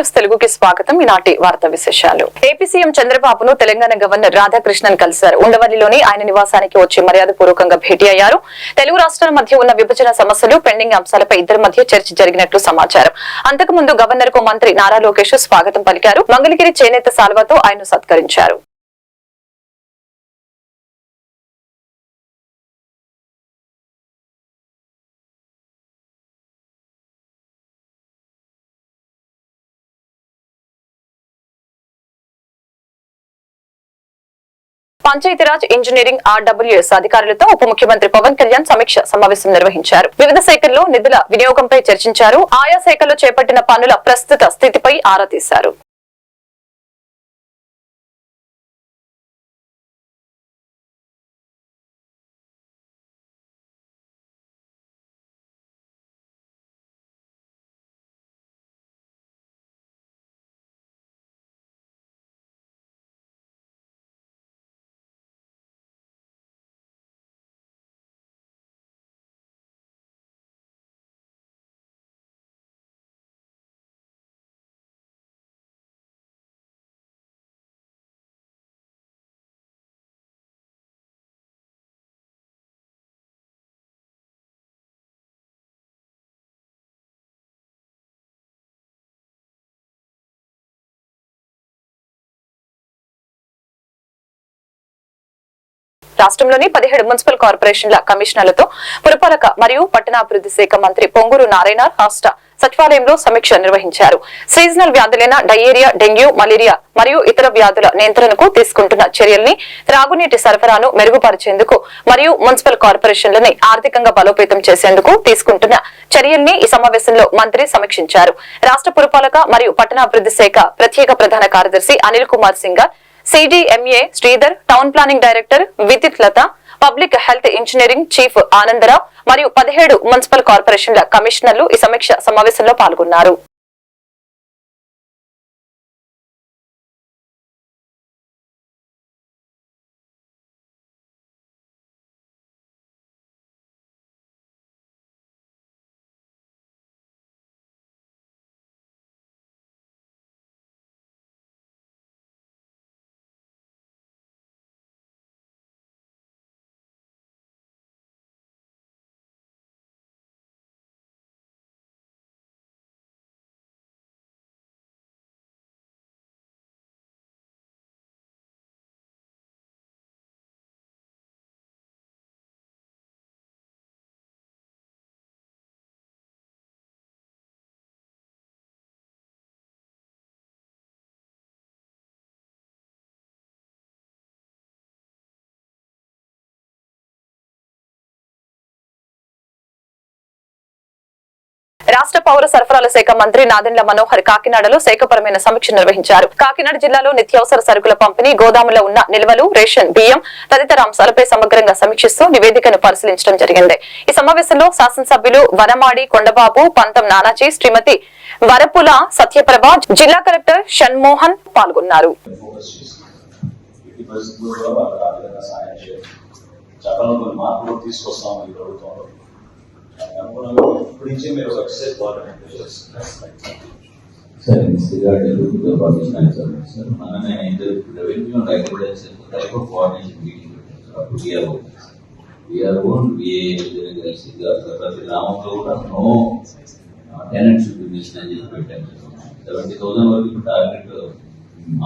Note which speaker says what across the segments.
Speaker 1: News తెలుగుకి స్వాగతం. ఈనాటి వార్తా విశేషాలు. ఏపీ సీఎం చంద్రబాబును తెలంగాణ గవర్నర్ రాధాకృష్ణన్ కలిశారు. ఉండవల్లిలోని ఆయన నివాసానికి వచ్చి మర్యాద పూర్వకంగా భేటీ అయ్యారు. తెలుగు రాష్ట్రాల మధ్య ఉన్న విభజన సమస్యలు పెండింగ్ అంశాలపై ఇద్దరి మధ్య చర్చ జరిగినట్లు సమాచారం. అంతకుముందు గవర్నర్కు మంత్రి నారా లోకేష్ స్వాగతం పలికారు. మంగళగిరి చేనేత సాల్వాతో ఆయన సత్కరించారు. పంచాయతీరాజ్ ఇంజనీరింగ్ ఆర్డబ్ల్యూఎస్ అధికారులతో ఉప ముఖ్యమంత్రి పవన్ కళ్యాణ్ సమీక్ష సమావేశం నిర్వహించారు. వివిధ శాఖల్లో నిధుల వినియోగంపై చర్చించారు. ఆయా శాఖల్లో చేపట్టిన పనుల ప్రస్తుత స్థితిపై ఆరా తీశారు. రాష్ట్రంలోని పదిహేడు మున్సిపల్ కార్పొరేషన్ల కమిషనర్లతో పురపాలక మరియు పట్టణాభివృద్ధి శాఖ మంత్రి పొంగూరు నారాయణ రాష్ట్ర సచివాలయంలో సమీక్ష నిర్వహించారు. సీజనల్ వ్యాధులైన డయేరియా డెంగ్యూ మలేరియా మరియు ఇతర వ్యాధుల నియంత్రణకు తీసుకుంటున్న చర్యల్ని త్రాగునీటి సరఫరాను మెరుగుపరిచేందుకు మరియు మున్సిపల్ కార్పొరేషన్లని ఆర్థికంగా బలోపేతం చేసేందుకు తీసుకుంటున్న చర్యల్ని ఈ సమావేశంలో మంత్రి సమీక్షించారు. రాష్ట్ర పురపాలక మరియు పట్టణాభివృద్ధి శాఖ ప్రత్యేక ప్రధాన కార్యదర్శి Anil Kumar Singhal CDMA Sridhar town planning director Vidith Latha public health engineering chief Anandarao మరియు పదిహేడు మున్సిపల్ కార్పొరేషన్ల కమిషనర్లు ఈ సమీక్ష సమావేశంలో పాల్గొన్నారు. రాష్ట్ర పౌర సరఫరాల శాఖ మంత్రి నాదెండ్ల మనోహర్ కాకినాడలో శాఖపరమైన సమీక్ష నిర్వహించారు. కాకినాడ జిల్లాలో నిత్యావసర సరుకుల పంపిణీ గోదాములో ఉన్న నిల్వలు రేషన్ బియ్యం తదితర అంశాలపై సమగ్రంగా సమీక్షిస్తూ నివేదికను పరిశీలించడం జరిగింది. ఈ సమావేశంలో శాసనసభ్యులు వనమాడి కొండబాబు పంతం నానాజీ శ్రీమతి వరపుల సత్యప్రభ జిల్లా కలెక్టర్ షణ్మోహన్ పాల్గొన్నారు.
Speaker 2: చట్టంలో కొన్ని మార్పులు తీసుకొస్తాం ఈ ప్రభుత్వంలో దానికి అనుగుణంగా ఇప్పటి నుంచే మీరు ఒక excise
Speaker 3: Sir, in this regard, I look to the professional service, sir. మనమే inter revenue and agriculture type of coordination meeting పెట్టాం సార్ అప్పుడు విఆర్ఓ విఆర్ఓ విఏ కలిసి ప్రతి గ్రామంలో కూడా నో టెనెంట్ షుడ్ మిషన్ అని చెప్పి పెట్టాం సెవెంటీ థౌసండ్ వరకు ఇప్పుడు టార్గెట్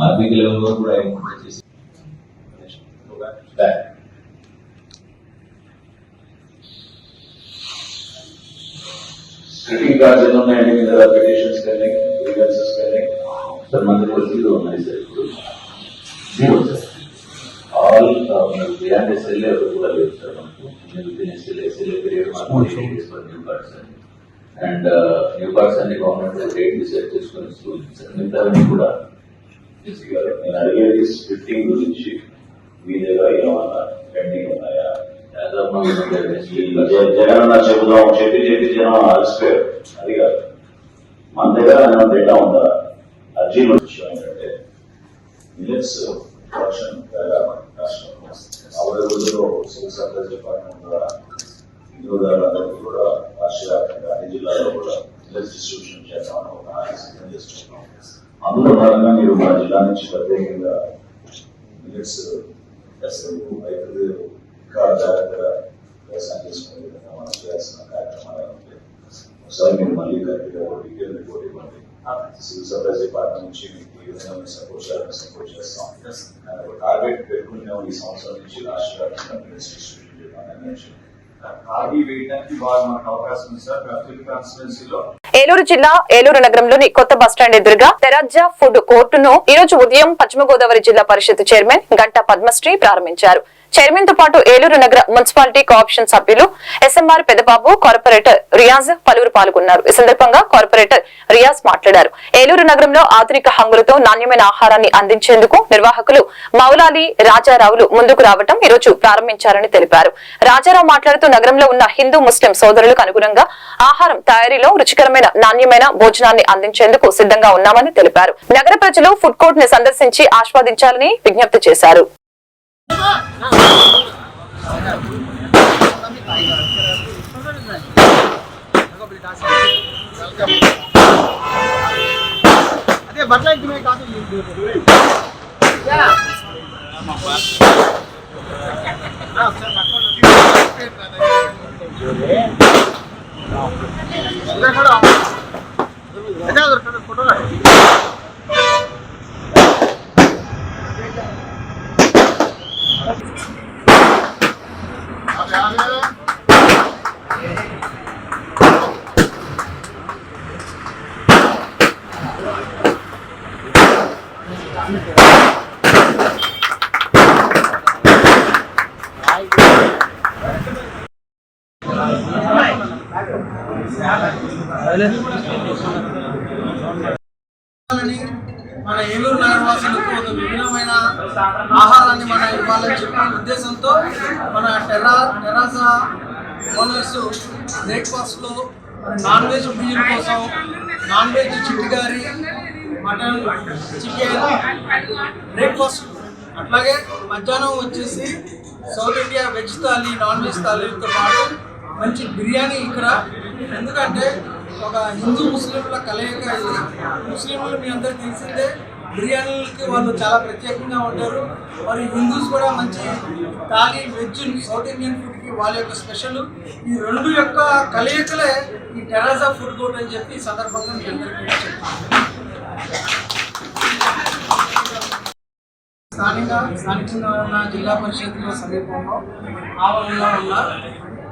Speaker 3: ఆర్బీకి లెవెల్ వరకు కూడా ఐడెంటిఫై చేసి
Speaker 2: బ్యాక్ గ్రీటింగ్ కార్డ్స్ ఎన్ని ఉన్నాయండి మీ దగ్గర పిటిషన్స్ కానీ గ్రీవెన్సెస్ కానీ
Speaker 3: సార్ మన దగ్గర జీరో ఉన్నాయి సార్ ఇప్పుడు zero sir all beyond SLA కూడా లేదు సార్ మనకు విత్ ఎస్ఎల్ఏ ఎస్ఎల్ఏ పీరియడ్ మాత్రం new cards and new cards అన్ని గవర్నమెంట్ రేట్ డిసైడ్ చేసుకొని స్కూల్ సార్ మిగతావన్నీ కూడా
Speaker 2: ఎస్సీ గారు నేను అడిగేది స్ప్లిట్టింగ్ గురించి మీ జగన్ చెబుదాం చెప్పి చెప్పి జనం అలసిపోయారు. అది కాదు. మన దగ్గర ఏమైనా డేటా ఉందా? అర్జీలు విషయం ఏంటంటే మినిట్స్ ప్రొడక్షన్ అవైలబుల్లో సివిల్ సప్లైస్ డిపార్ట్మెంట్ ద్వారా వినియోగదారులందరికీ కూడా రాష్ట్ర వ్యాప్తంగా అన్ని జిల్లాల్లో కూడా మిల్లెట్స్ డిస్ట్రిబ్యూషన్ చేద్దామని ఒక సిద్ధం చేస్తున్నాం అందులో భాగంగా మీరు మా జిల్లా నుంచి ప్రత్యేకంగా మినిట్స్ రైతులు ఇంకా జాగ్రత్తగా ఒకసారి మీరు మళ్ళీ గట్టిగా డీటెయిల్ రిపోర్ట్ ఇవ్వండి సివిల్ సప్లైస్ డిపార్ట్మెంట్ నుంచి మీకు ఈ విధంగా మేము సపోర్ట్ చేయాలని సపోర్ట్ చేస్తాం టార్గెట్ ఈ సంవత్సరం నుంచి రాష్ట్ర వ్యాప్తంగా
Speaker 1: ఏలూరు జిల్లా ఏలూరు నగరంలోని కొత్త బస్టాండ్ ఎదురుగా తెరాజ్జా ఫుడ్ కోర్టును ఈ రోజు ఉదయం పశ్చిమ గోదావరి జిల్లా పరిషత్ చైర్మన్ గంటా పద్మశ్రీ ప్రారంభించారు. చైర్మన్తో పాటు ఏలూరు నగర మున్సిపాలిటీ కోఆప్షన్ సభ్యులు ఎస్ఎంఆర్ పెదబాబు కార్పొరేటర్ రియాజ్ పలువురు పాల్గొన్నారు. ఈ సందర్భంగా కార్పొరేటర్ రియాజ్ మాట్లాడారు. ఏలూరు నగరంలో ఆధునిక హంగులతో నాణ్యమైన ఆహారాన్ని అందించేందుకు నిర్వాహకులు మౌలాలి రాజారావులు ముందుకు రావటం ఈరోజు ప్రారంభించారని తెలిపారు. రాజారావు మాట్లాడుతూ నగరంలో ఉన్న హిందూ ముస్లిం సోదరులకు అనుగుణంగా ఆహారం తయారీలో రుచికరమైన నాణ్యమైన భోజనాన్ని అందించేందుకు సిద్ధంగా ఉన్నామని తెలిపారు. నగర ప్రజలు ఫుడ్ కోర్ట్ని సందర్శించి ఆస్వాదించాలని విజ్ఞప్తి చేశారు.
Speaker 4: అదే బట్టలు ఇంటిమే కాదు ఫోటో Thank you. మన ఏలూరు నగరవాసులకు ఒక విభిన్నమైన ఆహారాన్ని మనం ఇవ్వాలని చెప్పిన ఉద్దేశంతో మన టెరా టెరాసా ఓనర్స్ బ్రేక్ఫాస్ట్లో నాన్ వెజ్ బియ్యం కోసం నాన్ వెజ్ చిట్టుగారి మటన్ చికెన్ బ్రేక్ఫాస్ట్. అట్లాగే మధ్యాహ్నం వచ్చేసి south India veg thali non veg థాలీతో పాటు మంచి బిర్యానీ ఇక్కడ. ఎందుకంటే ఒక హిందూ ముస్లింల కలయిక ఇది. ముస్లింలు మీ అందరికి తెలిసిందే బిర్యానీలకి వాళ్ళు చాలా ప్రత్యేకంగా ఉంటారు. మరి హిందూస్ కూడా మంచి థాలీ వెజ్ సౌత్ ఇండియన్ ఫుడ్కి వాళ్ళ యొక్క స్పెషల్. ఈ రెండు యొక్క కలయికలే ఈ టెరాజా ఫుడ్ కోర్ట్ అని చెప్పి ఈ సందర్భంగా మీ అందరికీ స్థానిక స్థానికంగా ఉన్న జిల్లా పరిషత్లో సమీపంలో ఆవరణలో ఉన్న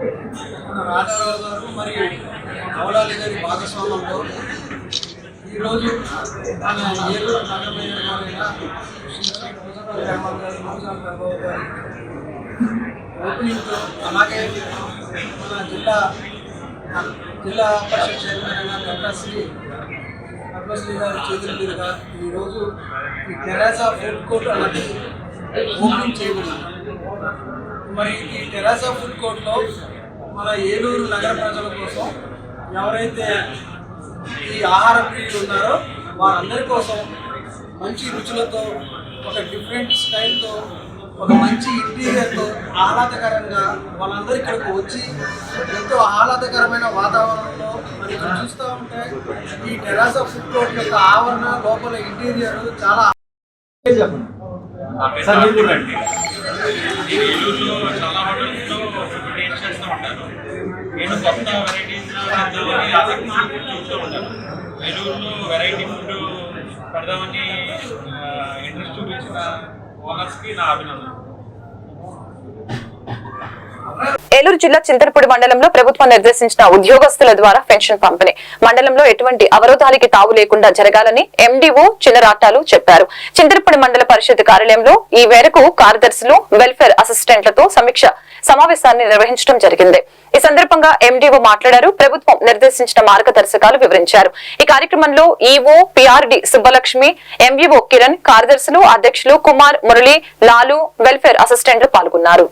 Speaker 4: రాజారావు గారు మరి మౌలాలి గారి భాగస్వామ్యంలో ఈరోజు మన ఏలూరు నగర మేయర్ గారైన ఓపెనింగ్తో అలాగే మన జిల్లా జిల్లా పరిషత్ చైర్మన్ అయిన గంటాశ్రీ పద్మశ్రీ గారి చేతుల మీదుగా ఈరోజు ఈ టెరాసా ఫుడ్ కోర్ట్ అనేది ఓపెనింగ్ చేయబడింది. మరి ఈ టెరాసా ఫుడ్ కోర్ట్లో మన ఏలూరు నగర ప్రజల కోసం ఎవరైతే ఈ ఆహార ప్రియులు ఉన్నారో వారందరి కోసం మంచి రుచులతో ఒక డిఫరెంట్ స్టైల్తో ఒక మంచి ఇంటీరియర్తో ఆహ్లాదకరంగా వాళ్ళందరూ ఇక్కడికి వచ్చి ఎంతో ఆహ్లాదకరమైన వాతావరణంలో మరి ఇక్కడ చూస్తూ ఉంటే ఈ టెరాసా ఫుడ్ కోర్ట్ యొక్క ఆవరణ లోపల ఇంటీరియర్ చాలా
Speaker 5: సార్ నేను కొత్త వెరైటీస్ ఆసక్తి చూస్తూ ఉంటాను. ఏలూరులో వెరైటీ ఫుడ్ పెడదామని ఇంట్రెస్ట్ చూపించిన ఓనర్స్కి నా అభినందన
Speaker 1: ఏలూరు జిల్లా చింతలపూడి మండలంలో ప్రభుత్వం నిర్దేశించిన ఉద్యోగస్తుల ద్వారా పెన్షన్ పంపిణీ. మండలంలో ఎటువంటి అవరోధాలకి తావు లేకుండా జరగాలని ఎండీఓ చిన్నరాటాలు చెప్పారు. చింతలపూడి మండల పరిషత్ కార్యాలయంలో ఈ మేరకు కార్యదర్శులు వెల్ఫేర్ అసిస్టెంట్లతో సమీక్ష సమావేశాన్ని నిర్వహించడం జరిగింది. ఈ సందర్భంగా ఎండీఓ మాట్లాడారు. ప్రభుత్వం నిర్దేశించిన మార్గదర్శకాలు వివరించారు. ఈ కార్యక్రమంలో EO PRD Subbalakshmi MEO Kiran కార్యదర్శులు అధ్యక్షులు కుమార్ మురళి లాలు వెల్ఫేర్ అసిస్టెంట్లు పాల్గొన్నారు.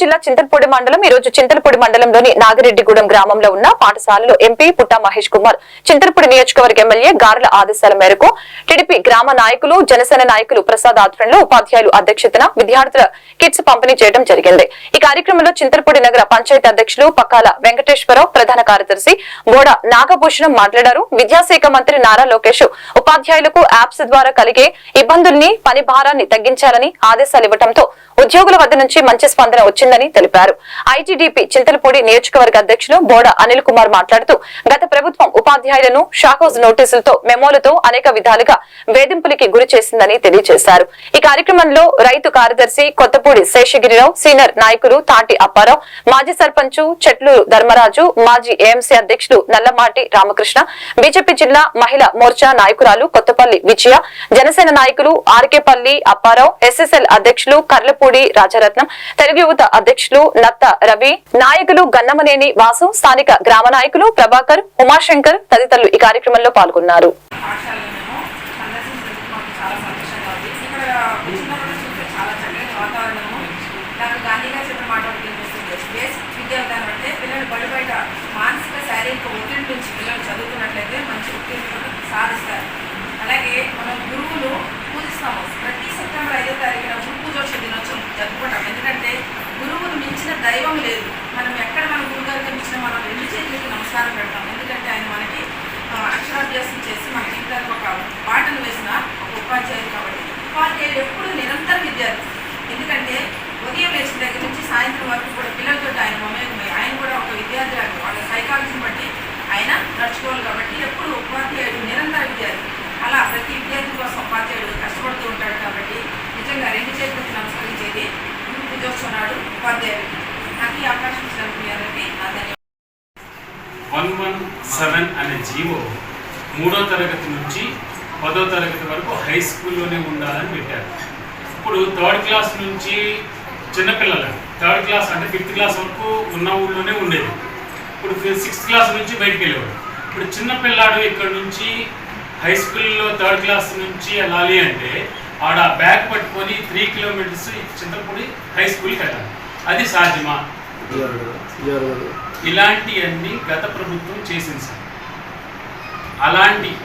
Speaker 1: జిల్లా చింతలపూడి మండలం ఈ రోజు చింతలపూడి మండలంలోని నాగిరెడ్డిగూడెం గ్రామంలో ఉన్న పాఠశాలలో ఎంపీ పుట్టా మహేష్ కుమార్ చింతలపూడి నియోజకవర్గ ఎమ్మెల్యే గారుల ఆదేశాల మేరకు టీడీపీ గ్రామ నాయకులు జనసేన నాయకులు ప్రసాద్ ఆధ్వర్యంలో ఉపాధ్యాయులు అధ్యక్షతన విద్యార్థుల కిట్స్ పంపిణీ చేయడం జరిగింది. ఈ కార్యక్రమంలో చింతలపూడి నగర పంచాయతీ అధ్యక్షులు పక్కాల వెంకటేశ్వరరావు ప్రధాన కార్యదర్శి బోడ నాగభూషణం మాట్లాడారు. విద్యాశాఖ మంత్రి నారా లోకేష్ ఉపాధ్యాయులకు యాప్స్ ద్వారా కలిగే ఇబ్బందుల్ని పని భారాన్ని తగ్గించాలని ఆదేశాలు ఇవ్వడంతో ఉద్యోగుల వద్ద నుంచి మంచి స్పందన వచ్చింది. వచ్చిందని తెలిపారు. ఐటీడీపీ చింతలపూడి నియోజకవర్గ అధ్యక్షులు బోడ అనిల్ కుమార్ మాట్లాడుతూ గత ప్రభుత్వం ఉపాధ్యాయులను షాకౌజ్ నోటీసులతో మెమోలతో అనేక విధాలుగా వేధింపులకి గురి చేసిందని తెలియజేశారు. ఈ కార్యక్రమంలో రైతు కార్యదర్శి కొత్తపూడి శేషగిరిరావు సీనియర్ నాయకులు తాటి అప్పారావు మాజీ సర్పంచ్ చెట్లూరు ధర్మరాజు మాజీ ఏఎంసీ అధ్యక్షులు నల్లమాటి రామకృష్ణ బీజేపీ జిల్లా మహిళా మోర్చా నాయకురాలు కొత్తపల్లి విజయ జనసేన నాయకులు ఆర్కేపల్లి అప్పారావు ఎస్ఎస్ఎల్ అధ్యక్షులు కర్లపూడి రాజరత్నం తెలుగు యువత అధ్యక్షులు నత్త రవి నాయకులు గన్నమనేని వాసు స్థానిక గ్రామ నాయకులు ప్రభాకర్ ఉమాశంకర్ తదితరులు ఈ కార్యక్రమంలో పాల్గొన్నారు.
Speaker 6: మానసిక శారీరక ఒత్తిడి నుంచి పిల్లలు మంచి సాధిస్తారు అలాగే మనం గురువులు పూజిస్తాము. ప్రతి సెప్టెంబర్ ఐదో తారీఖున గురు పూజోత్సవ దినోత్సవం జరుపుకుంటాం ఎందుకంటే గురువును మించిన దైవం లేదు. మనం ఎక్కడ మన గురుగారు కనిపించినా మనం రెండు చేతులకి నమస్కారం పెడతాం. ఎందుకంటే ఆయన మనకి అక్షరాభ్యాసం చేసి మన జీవితానికి ఒక బాటను వేసిన ఒక ఉపాధ్యాయుడు కాబట్టి. ఉపాధ్యాయుడు ఎప్పుడు నిరంతర విద్యార్థి. ఎందుకంటే ఉదయం లేచిన దగ్గర నుంచి సాయంత్రం వరకు కూడా పిల్లలతో ఆయన మమేకమై ఆయన కూడా ఒక విద్యార్థి లాగా వాళ్ళ సైకాలజీని బట్టి ఆయన నడుచుకోవాలి కాబట్టి ఎప్పుడు ఉపాధ్యాయుడు నిరంతర విద్యార్థి. అలా ప్రతి విద్యార్థి కోసం ఉపాధ్యాయుడు కష్టపడుతూ ఉంటాడు కాబట్టి నిజంగా రెండు చేతులు గురు పూజోత్సవం నాకు ఈ అవకాశం ఇచ్చినందుకు
Speaker 5: వన్ వన్ సెవెన్ అనే జీవో మూడో తరగతి నుంచి పదో తరగతి వరకు హై స్కూల్లోనే ఉండాలని పెట్టారు. ఇప్పుడు థర్డ్ క్లాస్ నుంచి చిన్నపిల్లలు థర్డ్ క్లాస్ అంటే ఫిఫ్త్ క్లాస్ వరకు ఉన్న ఊళ్ళోనే ఉండేది. ఇప్పుడు సిక్స్త్ క్లాస్ నుంచి బయటికి వెళ్ళేవాడు ఇప్పుడు చిన్నపిల్లాడు ఇక్కడ నుంచి హై స్కూల్లో థర్డ్ క్లాస్ నుంచి వెళ్ళాలి అంటే ఆడ బ్యాగ్ పట్టుకొని త్రీ కిలోమీటర్స్ చింతపూడి హై స్కూల్కి వెళ్ళాలి. అది సాధ్యమా? ఇలాంటివన్నీ గత ప్రభుత్వం చేసింది సార్. అలాంటి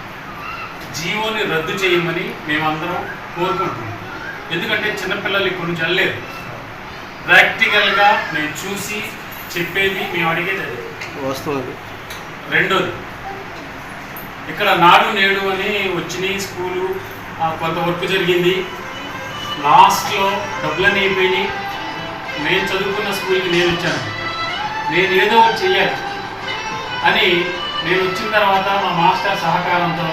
Speaker 5: జీవోని రద్దు చేయమని మేమందరం కోరుకుంటున్నాం. ఎందుకంటే చిన్నపిల్లలు ఇక్కడి నుంచి వెళ్ళలేరు. ప్రాక్టికల్గా మేము చూసి చెప్పేది మేము అడిగేది అది.
Speaker 4: వస్తుంది
Speaker 5: రెండోది ఇక్కడ నాడు నేడు అని వచ్చినాయి స్కూలు కొంత వర్క్ జరిగింది. లాస్ట్లో డబ్బులన్నీ అయిపోయినాయి. నేను చదువుకున్న స్కూల్కి నేను వచ్చాను. నేను ఏదో ఒకటి చెయ్యాలి అని నేను వచ్చిన తర్వాత మా మాస్టర్ సహకారంతో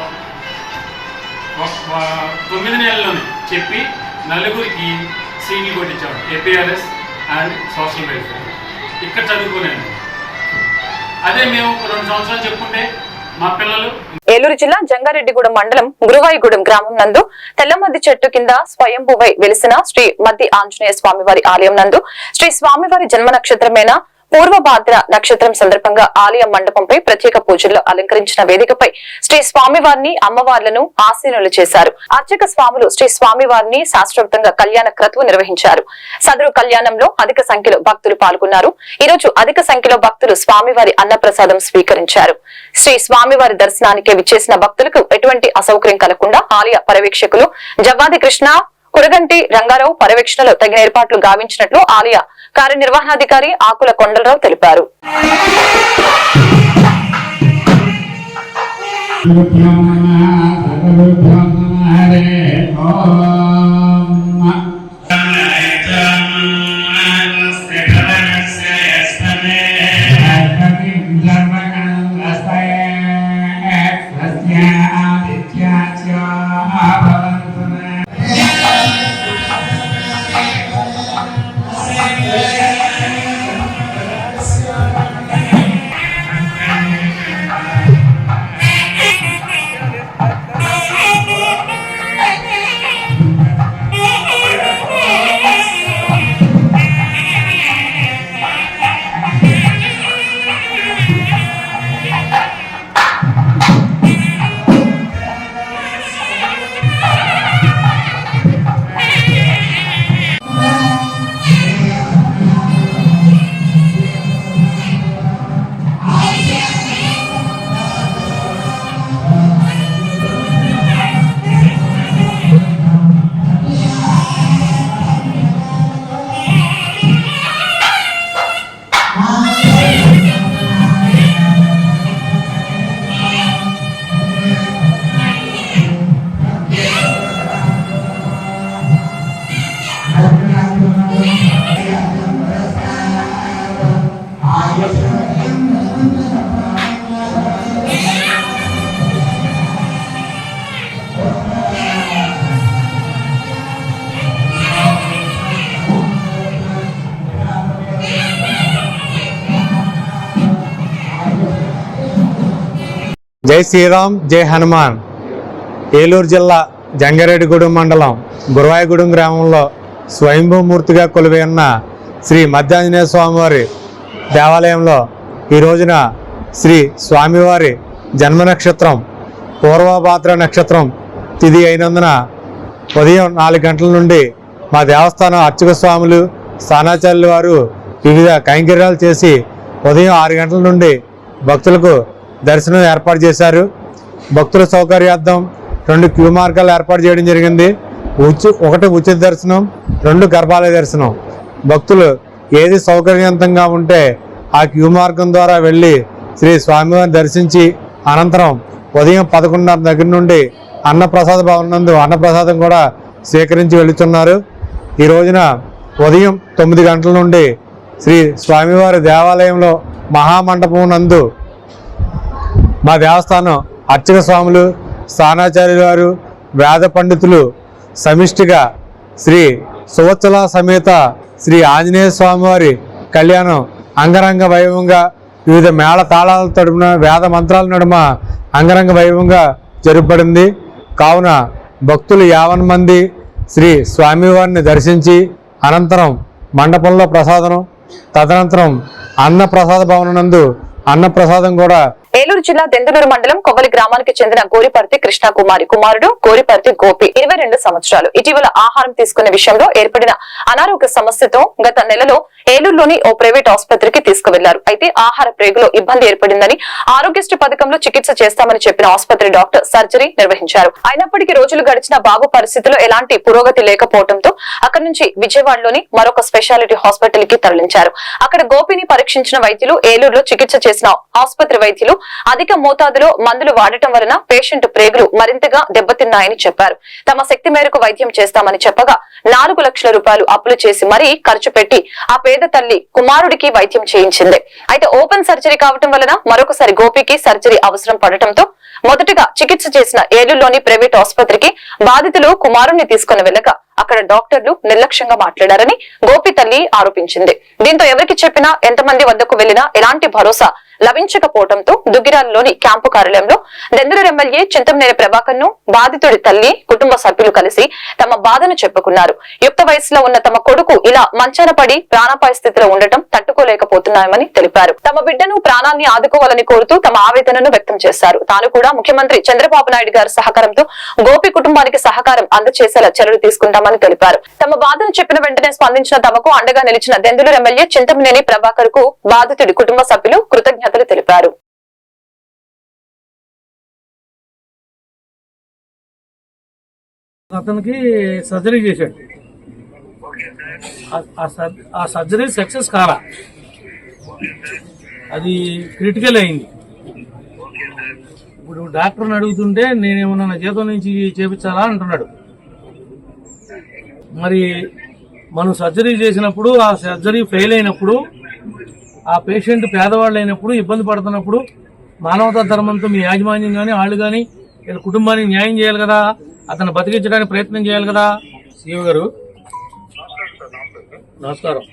Speaker 5: తొమ్మిది నెలల్లోనే చెప్పి నలుగురికి సీట్లు కొట్టించాడు. ఏపీఆర్ఎస్ అండ్ సోషల్ వెల్ఫేర్ ఇక్కడ చదువుకున్నాను. అదే మేము రెండు సంవత్సరాలు చెప్పుకుంటే
Speaker 1: ఏలూరు జిల్లా జంగారెడ్డిగూడెం మండలం గురువాయిగూడెం గ్రామం నందు తెల్లమద్ది చెట్టు కింద స్వయంభువై వెలిసిన శ్రీ మద్ది ఆంజనేయ స్వామివారి ఆలయం నందు శ్రీ స్వామివారి జన్మ నక్షత్రమైన పూర్వభాద్ర నక్షత్రం సందర్భంగా ఆలయ మండపంపై ప్రత్యేక పూజల్లో అలంకరించిన వేదికపై శ్రీ స్వామివారిని అమ్మవార్లను ఆసీనులు చేశారు. అర్చక స్వాములు శ్రీ స్వామివారిని శాస్త్రోక్తంగా కళ్యాణ క్రతువు నిర్వహించారు. సదరు కళ్యాణంలో అధిక సంఖ్యలో భక్తులు పాల్గొన్నారు. ఈ రోజు అధిక సంఖ్యలో భక్తులు స్వామివారి అన్నప్రసాదం స్వీకరించారు. శ్రీ స్వామివారి దర్శనానికి విచ్చేసిన భక్తులకు ఎటువంటి అసౌకర్యం కలగకుండా ఆలయ పర్యవేక్షకులు జవ్వాది కృష్ణ కురగంటి రంగారావు పర్యవేక్షణలో తగిన ఏర్పాట్లు గావించినట్లు ఆలయ కార్యనిర్వహణాధికారి ఆకుల కొండలరావు తెలిపారు.
Speaker 7: Thank జై శ్రీరామ్ జై హనుమాన్. ఏలూరు జిల్లా జంగారెడ్డిగూడెం మండలం గురవాయగూడెం గ్రామంలో స్వయంభూమూర్తిగా కొలువై ఉన్న శ్రీ మధ్యాంజనేయ స్వామివారి దేవాలయంలో ఈ రోజున శ్రీ స్వామివారి జన్మ నక్షత్రం పూర్వభాద్ర నక్షత్రం తిది అయినందున ఉదయం నాలుగు గంటల నుండి మా దేవస్థానం అర్చక స్వాములు స్థానాచార్యుల వారు వివిధ కైంకర్యాలు చేసి ఉదయం ఆరు గంటల నుండి భక్తులకు దర్శనం ఏర్పాటు చేశారు. భక్తుల సౌకర్యార్థం రెండు క్యూ మార్గాలు ఏర్పాటు చేయడం జరిగింది. ఉచి ఒకటి ఉచిత దర్శనం రెండు గర్భాలయ దర్శనం. భక్తులు ఏది సౌకర్యవంతంగా ఉంటే ఆ క్యూ మార్గం ద్వారా వెళ్ళి శ్రీ స్వామివారిని దర్శించి అనంతరం ఉదయం పదకొండున్నర దగ్గర నుండి అన్నప్రసాద భవనం నందు అన్నప్రసాదం కూడా స్వీకరించి వెళుతున్నారు. ఈ రోజున ఉదయం తొమ్మిది గంటల నుండి శ్రీ స్వామివారి దేవాలయంలో మహామండపం నందు మా దేవస్థానం అర్చక స్వాములు స్థానాచార్యుల వారు వేద పండితులు సమిష్టిగా శ్రీ సువత్సల సమేత శ్రీ ఆంజనేయ స్వామివారి కళ్యాణం అంగరంగ వైభవంగా వివిధ మేళ తాళాల తడుపున వేద మంత్రాల నడుమ అంగరంగ వైభవంగా జరుపబడింది. కావున భక్తులు యావన్ మంది శ్రీ స్వామివారిని దర్శించి అనంతరం మండపంలో ప్రసాదం తదనంతరం అన్నప్రసాద భవన భవనం నందు అన్నప్రసాదం కూడా
Speaker 1: ఏలూరు జిల్లా దెందులూరు మండలం కొవ్వలి గ్రామానికి చెందిన గోరిపర్తి కృష్ణకుమారి కుమారుడు గోరిపర్తి గోపి ఇరవై రెండు సంవత్సరాలు. ఇటీవల ఆహారం తీసుకునే విషయంలో ఏర్పడిన అనారోగ్య సమస్యతో గత నెలలో ఏలూరులోని ఓ ప్రైవేట్ ఆసుపత్రికి తీసుకువెళ్ళారు. అయితే ఆహార ప్రేగులో ఇబ్బంది ఏర్పడిందని ఆరోగ్యశ్రీ పథకంలో చికిత్స చేస్తామని చెప్పిన ఆసుపత్రి డాక్టర్ సర్జరీ నిర్వహించారు. అయినప్పటికీ రోజులు గడిచిన బాబు పరిస్థితిలో ఎలాంటి పురోగతి లేకపోవడంతో అక్కడి నుంచి విజయవాడలోని మరొక స్పెషాలిటీ హాస్పిటల్కి తరలించారు. అక్కడ గోపిని పరీక్షించిన వైద్యులు ఏలూరులో చికిత్స చేసిన ఆసుపత్రి వైద్యులు అధిక మోతాదులో మందులు వాడటం వలన పేషెంట్ ప్రేగులు మరింతగా దెబ్బతిన్నాయని చెప్పారు. తమ శక్తి మేరకు వైద్యం చేస్తామని చెప్పగా నాలుగు లక్షల రూపాయలు అప్పులు చేసి మరీ ఖర్చు పెట్టి ఆ పేద తల్లి కుమారుడికి వైద్యం చేయించింది. అయితే ఓపెన్ సర్జరీ కావటం వలన మరొకసారి గోపికి సర్జరీ అవసరం పడటంతో మొదటగా చికిత్స చేసిన ఏలూరులోని ప్రైవేట్ ఆసుపత్రికి బాధితులు కుమారుణ్ణి తీసుకుని వెళ్ళగా అక్కడ డాక్టర్లు నిర్లక్ష్యంగా మాట్లాడారని గోపి తల్లి ఆరోపించింది. దీంతో ఎవరికి చెప్పినా ఎంతమంది వద్దకు వెళ్ళినా ఎలాంటి భరోసా లభించకపోవడంతో దుగ్గిరాలలోని క్యాంపు కార్యాలయంలో దెందులూరు ఎమ్మెల్యే చింతమనేని ప్రభాకర్ను బాధితుడి తల్లి కుటుంబ సభ్యులు కలిసి తమ బాధను చెప్పుకున్నారు. యుక్త వయసులో ఉన్న తమ కొడుకు ఇలా మంచాన పడి ప్రాణాపాయ స్థితిలో ఉండటం తట్టుకోలేకపోతున్నామని తెలిపారు. తమ బిడ్డను ప్రాణాన్ని ఆదుకోవాలని కోరుతూ తమ ఆవేదనను వ్యక్తం చేశారు. తాను కూడా ముఖ్యమంత్రి చంద్రబాబు నాయుడు గారి సహకారంతో గోపి కుటుంబానికి సహకారం అందజేసేలా చర్యలు తీసుకుంటామని తెలిపారు. తమ బాధను చెప్పిన వెంటనే స్పందించిన తమకు అండగా నిలిచిన దెందులూరు ఎమ్మెల్యే చింతమనేని ప్రభాకర్కు బాధితుడి కుటుంబ సభ్యులు కృతజ్ఞతలు తెలిపారు.
Speaker 8: అతనికి సర్జరీ చేశాడు. ఆ- సర్- ఆ సర్జరీ సక్సెస్ కాలా. అది క్రిటికల్ అయింది. ఇప్పుడు డాక్టర్ని అడుగుతుంటే నేనేమన్నా జీతం నుంచి చేపించాలా అంటున్నాడు. మరి మనం సర్జరీ చేసినప్పుడు ఆ సర్జరీ ఫెయిల్ అయినప్పుడు ఆ పేషెంట్ పేదవాళ్ళు అయినప్పుడు ఇబ్బంది పడుతున్నప్పుడు మానవతా ధర్మంతో మీ యాజమాన్యం కానీ వాళ్ళు కానీ వీళ్ళ కుటుంబానికి న్యాయం చేయాలి కదా అతను బతికించడానికి ప్రయత్నం చేయాలి కదా? సీఓ గారు. నమస్కారం.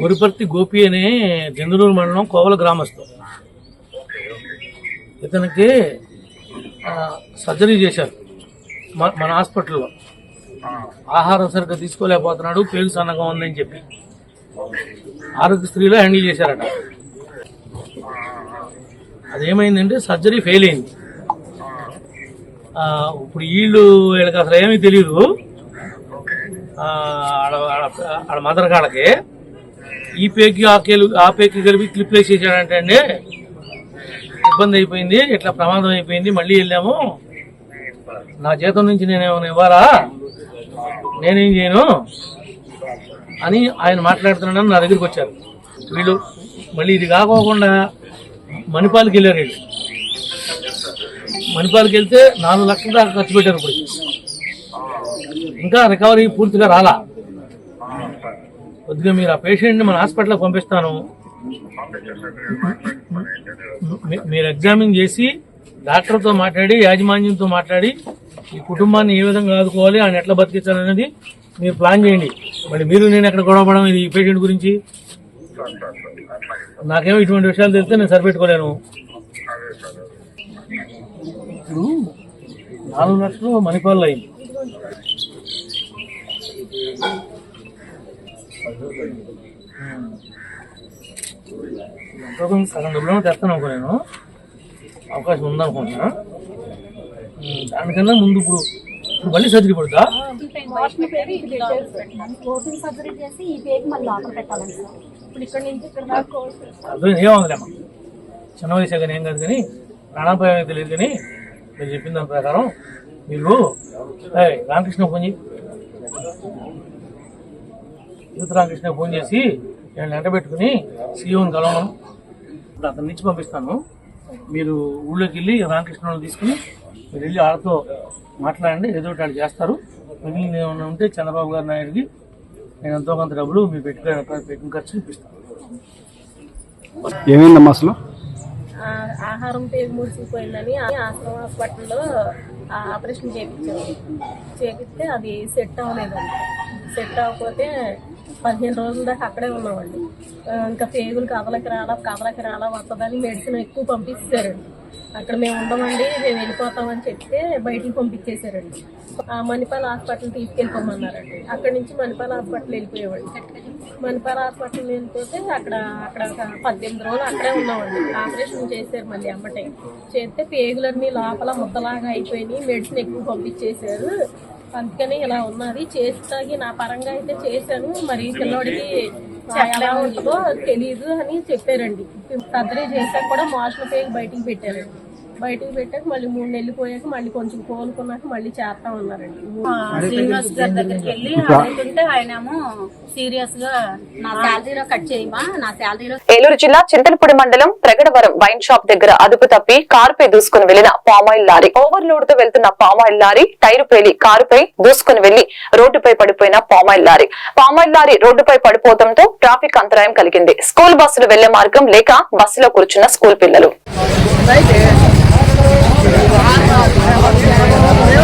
Speaker 8: గురిపర్తి గోపి అనే జందులూరు మండలం కోవల గ్రామస్తు ఇతనికి సర్జరీ చేశారు. మన హాస్పిటల్లో. ఆహారం సరిగ్గా తీసుకోలేకపోతున్నాడు పేగు సన్నగా ఉందని చెప్పి. ఆరోగ్యశ్రీలో హ్యాండిల్ చేశారట. అదేమైందంటే సర్జరీ ఫెయిల్ అయింది. ఇప్పుడు వీళ్ళు వీళ్ళకి అసలు ఏమీ తెలియదు ఆడ ఆడ మదర్ కాళ్ళకి. ఈ పేకి ఆ కేలు ఆ పేకి కలిపి క్లిప్ వేసేసాడంటే అండి ఇబ్బంది అయిపోయింది ఇట్లా ప్రమాదం అయిపోయింది మళ్ళీ వెళ్ళాము. నా జీతం నుంచి నేనేమైనా ఇవ్వాలా? నేనేం చేయను? అని ఆయన మాట్లాడుతున్నాడని నా దగ్గరికి వచ్చారు. వీళ్ళు మళ్ళీ ఇది కాకోకుండా మణిపాల్కి వెళ్ళారు వీళ్ళు. మణిపాల్కి వెళ్తే నాలుగు లక్షల దాకా ఖర్చు పెట్టారు ఇప్పుడు. ఇంకా రికవరీ పూర్తిగా రాలా. కొద్దిగా మీరు ఆ పేషెంట్ని మన హాస్పిటల్కి పంపిస్తాను. మీరు ఎగ్జామిన్ చేసి డాక్టర్తో మాట్లాడి యాజమాన్యంతో మాట్లాడి ఈ కుటుంబాన్ని ఏ విధంగా ఆదుకోవాలి ఆయన ఎట్లా బతికించాలనేది మీరు ప్లాన్ చేయండి. మరి మీరు నేను ఎక్కడ గొడవపడడం ఇది పేషెంట్ గురించి? నాకేమో ఇటువంటి విషయాలు తెలిస్తే నేను సరిపెట్టుకోలేను. ఇప్పుడు నాలుగు లక్షలు మణిపాల్లో అయింది ఎంతో కొంచెం సగం డబ్బులు తెస్తాను అనుకో నేను. అవకాశం ఉందనుకుంటున్నా. దానికన్నా ముందు ఇప్పుడు ఇప్పుడు మళ్ళీ సర్జరీ పడుతుందా అర్థం ఏమవుతుందమ్మా చిన్న వయసు కానీ ఏం కాదు కానీ ప్రాణాపాయం అయితే తెలియదు కానీ మీరు చెప్పిన దాని ప్రకారం మీరు రామకృష్ణ ఫోన్ చేయి. యూత్ రామకృష్ణ ఫోన్ చేసి నేను వెంట పెట్టుకుని సీఎం కలవను అతని నుంచి పంపిస్తాను. మీరు ఊళ్ళోకి వెళ్ళి రామకృష్ణ తీసుకుని మీరు వెళ్ళి వాళ్ళతో మాట్లాడండి ఏదో వాళ్ళు చేస్తారు. మిగిలిన ఏమైనా ఉంటే చంద్రబాబు గారి నాయుడికి నేను ఎంతో కొంత డబ్బులు మీరు పెట్టుకుని పెట్టిన ఖర్చు ఇప్పిస్తాను
Speaker 9: ఏమైందమ్మా అసలు?
Speaker 10: ఆహారం పేరు ఆశ్రమ హాస్పిటల్లో ఆ ఆపరేషన్ చేయించాము చేపిస్తే అది సెట్ అవ్వలేదండి సెట్ అవ్వకపోతే పదిహేను రోజుల దాకా అక్కడే ఉన్నామండి. ఇంకా పేగులు కదలకి రాలా కదలకి రాలా వస్తుందని మెడిసిన్ ఎక్కువ పంపిస్తారండి అక్కడ మేము ఉండమండి మేము వెళ్ళిపోతామని చెప్తే బయటికి పంపించేశారండి. ఆ మణిపాల్ హాస్పిటల్ తీసుకెళ్ళిపోమన్నారండి. అక్కడ నుంచి మణిపాల్ హాస్పిటల్ వెళ్ళిపోయేవాడు మణిపాల్ హాస్పిటల్ వెళ్ళిపోతే అక్కడ అక్కడ ఒక పద్దెనిమిది రోజులు అక్కడే ఉన్నామండి. ఆపరేషన్ చేశారు మళ్ళీ అమ్మటే. చేస్తే పేగులన్నీ లోపల ముద్దలాగా అయిపోయినాయి మెడిసిన్ ఎక్కువ పంపించేశారు. అందుకని ఇలా ఉన్నది. చేసి నా పరంగా అయితే చేశాను. మరి పిల్లోడికి ఎలా ఉంటుందో తెలియదు అని చెప్పారండి. సర్జరీ చేశాక కూడా మోషన్ పేగి బయటికి పెట్టారండి బయటికి పెట్టాక మళ్ళీ మూడు నెలలు పోయాక మళ్ళీ కొంచెం కోలుకున్నాక మళ్ళీ చేస్తా ఉన్నారండి.
Speaker 11: శ్రీనివాస్ గారి దగ్గరికి వెళ్ళి అడుగుతుంటే ఆయనేమో సీరియస్గా నా శాలరీలో కట్ చేయమా? నా శాలరీలో
Speaker 1: ఏలూరు జిల్లా చింతలపూడి మండలం ప్రగడవరం వైన్ షాప్ దగ్గర అదుపు తప్పి కారుపై దూసుకుని వెళ్ళిన పామాయిల్ లారీ. ఓవర్లోడ్తో వెళ్తున్న పామాయిల్ లారీ టైరు పేలి కారుపై దూసుకుని వెళ్ళి రోడ్డుపై పడిపోయిన పామాయిల్ లారీ. పామాయిల్ లారీ రోడ్డుపై పడిపోవడంతో ట్రాఫిక్ అంతరాయం కలిగింది. స్కూల్ బస్సులు వెళ్ళే మార్గం లేక బస్సులో కూర్చున్న స్కూల్ పిల్లలు. Yeah.